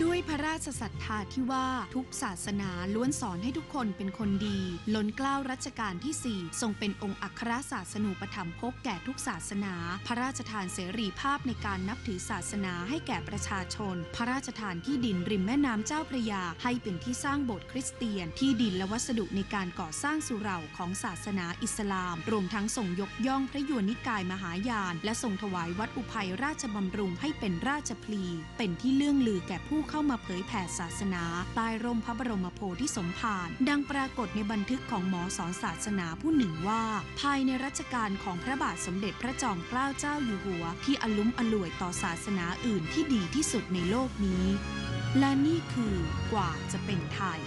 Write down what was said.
ด้วยพระราชศรัทธาที่ว่าทุกศาสนาล้วนสอนให้ทุกคนเป็นคนดี ล้นเกล้ารัชกาลที่ 4 ทรงเป็นองค์อัครศาสนูปถัมภกแก่ทุกศาสนา พระราชทานเสรีภาพในการนับถือศาสนาให้แก่ประชาชน พระราชทานที่ดินริมแม่น้ำเจ้าพระยา ให้เป็นที่สร้างโบสถ์คริสเตียน ที่ดินและวัสดุในการก่อสร้างสุเหร่าของศาสนาอิสลาม รวมทั้งทรงยกย่องพระยวนิกายมหายาน และทรงถวายวัดอุภัยราชบำรุงให้เป็นราชพลี เป็นที่เลื่องลือแก่ผู้เข้ามาเผยแผ่ศาสนาใต้ร่มพระบรมโพธิสมภารดังปรากฏในบันทึกของหมอสอนศาสนาผู้หนึ่งว่า ภายในรัชกาลของพระบาทสมเด็จพระจอมเกล้าเจ้าอยู่หัว ที่อลุ้มอล่วยต่อศาสนาอื่นที่ดีที่สุดในโลกนี้ และนี่คือกว่าจะเป็นไทย